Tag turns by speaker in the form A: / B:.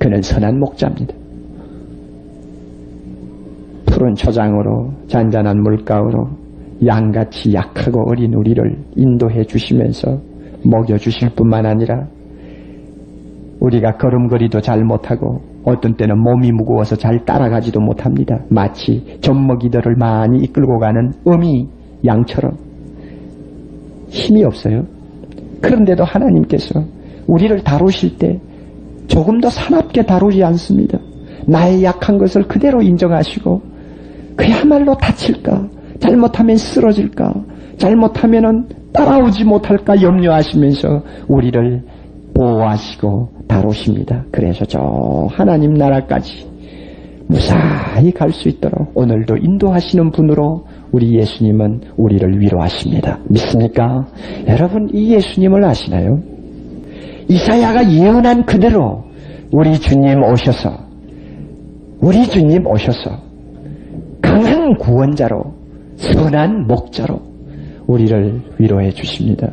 A: 그는 선한 목자입니다. 푸른 초장으로 잔잔한 물가으로 양같이 약하고 어린 우리를 인도해 주시면서 먹여 주실 뿐만 아니라 우리가 걸음걸이도 잘 못하고 어떤 때는 몸이 무거워서 잘 따라가지도 못합니다. 마치 젖먹이들을 많이 이끌고 가는 어미 양처럼 힘이 없어요. 그런데도 하나님께서 우리를 다루실 때 조금 더 사납게 다루지 않습니다. 나의 약한 것을 그대로 인정하시고 그야말로 다칠까 잘못하면 쓰러질까 잘못하면 따라오지 못할까 염려하시면서 우리를 보호하시고 다루십니다. 그래서 저 하나님 나라까지 무사히 갈 수 있도록 오늘도 인도하시는 분으로 우리 예수님은 우리를 위로하십니다. 믿습니까? 여러분 이 예수님을 아시나요? 이사야가 예언한 그대로 우리 주님 오셔서 우리 주님 오셔서 강한 구원자로 선한 목자로 우리를 위로해 주십니다.